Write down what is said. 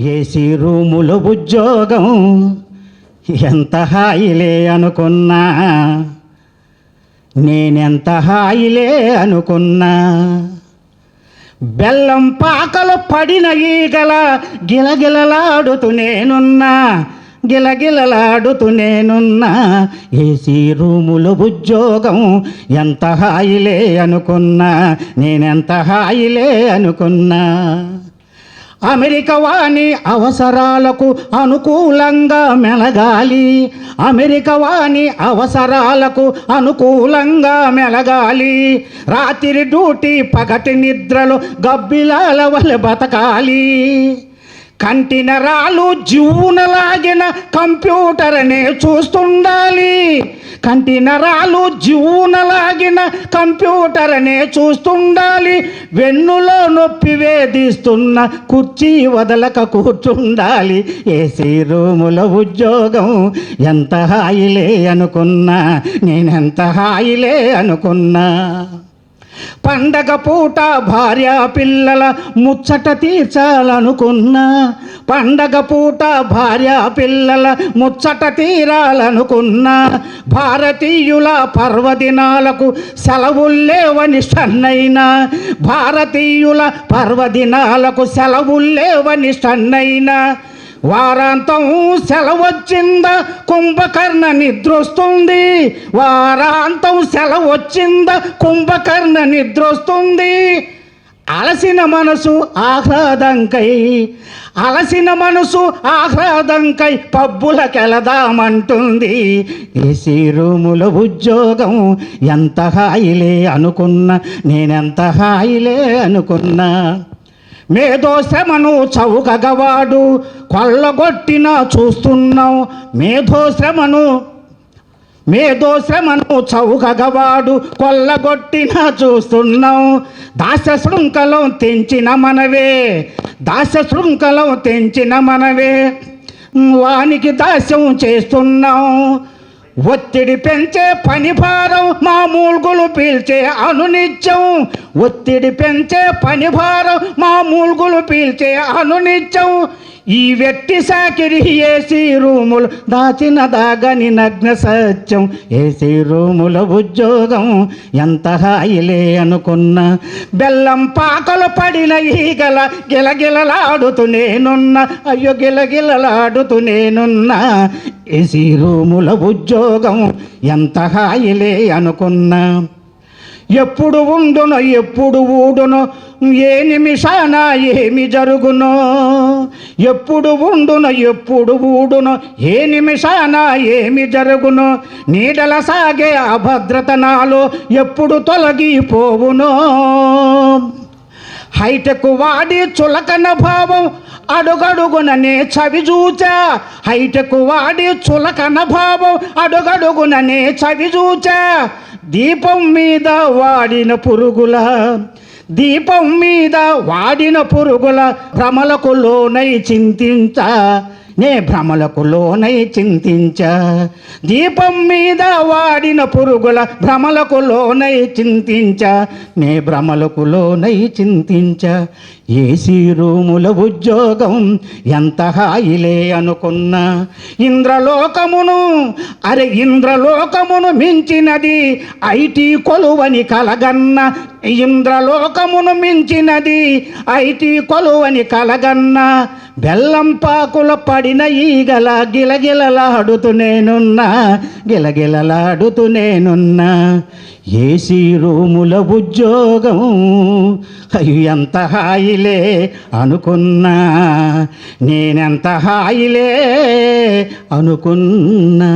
AC రూములో ఉద్యోగం. ఎంత హాయిలే అనుకున్నా. నేనెంత హాయిలే అనుకున్నా. బెల్లం పాకలు పడిన ఈగల గిలగిలలాడుతూ నేనున్నా. గిలగిలలాడుతూ నేనున్నా. ఏసీ రూములో ఉద్యోగం. ఎంత హాయిలే అనుకున్నా. నేనెంత హాయిలే అనుకున్నా. అమెరికా వాణి అవసరాలకు అనుకూలంగా మెలగాలి. అమెరికా వాణి అవసరాలకు అనుకూలంగా మెలగాలి. రాత్రి డ్యూటీ పగటి నిద్రలు గబ్బిలాల వలె బతకాలి. కంటి నరాలు జీవునలాగిన కంప్యూటర్నే చూస్తుండాలి. కంటి నరాలు జీవునలాగిన కంప్యూటర్నే చూస్తుండాలి. వెన్నులో నొప్పి వేధిస్తున్న కుర్చీ వదలక కూర్చుండాలి. ఏసీ రూముల ఉద్యోగం ఎంత హాయిలే అనుకున్నా నేనెంత హాయిలే అనుకున్నా. పండగ పూట భార్య పిల్లల ముచ్చట తీర్చాలనుకున్నా. పండగ పూట భార్య పిల్లల ముచ్చట తీరాలనుకున్నా. భారతీయుల పర్వదినాలకు సెలవుల్లేవని స్టన్నైనా భారతీయుల పర్వదినాలకు సెలవుల్లేవని స్టన్నైనా వారాంతం సెలవొచ్చిందా? కుంభకర్ణ నిద్రొస్తుంది. వారాంతం సెలవొచ్చిందా? కుంభకర్ణ నిద్రొస్తుంది. అలసిన మనసు ఆహ్లాదంకై అలసిన మనసు ఆహ్లాదంకై పబ్బులకెళదామంటుంది ఏసీ రూముల ఉద్యోగం ఎంత హాయిలే అనుకున్నా నేనెంత హాయిలే అనుకున్నా. మేధోశ్రమను చౌకగవాడు కొల్లగొట్టిన చూస్తున్నాం మేధోశ్రమను మేధోశ్రమను మేధో చౌకగవాడు కొల్లగొట్టిన చూస్తున్నాం దాస శృంఖలం తెంచిన మనవే దాస శృంఖలం తెంచిన మనవే. వానికి దాస్యం చేస్తున్నాం ఒత్తిడి పెంచే పని భారం మామూలుగులు పీల్చే అనునిత్యం. ఒత్తిడి పెంచే పని భారం మామూలుగులు పీల్చే అనునిత్యం. ఈ వ్యక్తి సాకిరి ఏసీ రూములు దాచిన దాగని నగ్న సత్యం. ఏసీ రూముల ఉద్యోగం ఎంత హాయిలే అనుకున్నా. బెల్లం పాకలు పడిన ఈగల గిలగిలలాడుతూ నేనున్న. అయ్యో గిలగిలలాడుతూ నేనున్న. ఏసీ రూముల ఉద్యోగం ఎంత హాయిలే అనుకున్నా. ఎప్పుడు ఉండును ఎప్పుడు ఊడును ఏ నిమిషాన ఏమి జరుగును. ఎప్పుడు ఉండును ఎప్పుడు ఊడును ఏ నిమిషాన ఏమి జరుగును. నీడల సాగే అభద్రతనాలు ఎప్పుడు తొలగిపోవును. హైటెక్ వాడి చులకన భావం అడుగడుగుననే చవి చూచా. హైటెక్ వాడి చులకన భావం అడుగడుగుననే చవి చూచా. దీపం మీద వాడిన పురుగుల దీపం మీద వాడిన పురుగుల భ్రమలకు లోనై చింతించ. నే భ్రమలకు లోనై చింతించ. దీపం మీద వాడిన పురుగుల భ్రమలకు లోనై చింతించ. నే భ్రమలకు లోనై చింతించ. ఏసీ రూముల ఉద్యోగం ఎంత హాయిలే అనుకున్నా. ఇంద్రలోకమును అరే ఇంద్రలోకమును మించినది ఐటీ కొలువని కలగన్న ఇంద్రలోకమును మించినది ఐటీ కొలువని కలగన్న బెల్లం పాకుల పడిన ఈగల గిలగిలలాడుతూ నేనున్నా గిలగిలలాడుతూ నేనున్నా. ఏసీ రూముల ఉద్యోగం అయ్యో ఎంత హాయిలే అనుకున్నా. నేనెంత హాయిలే అనుకున్నా.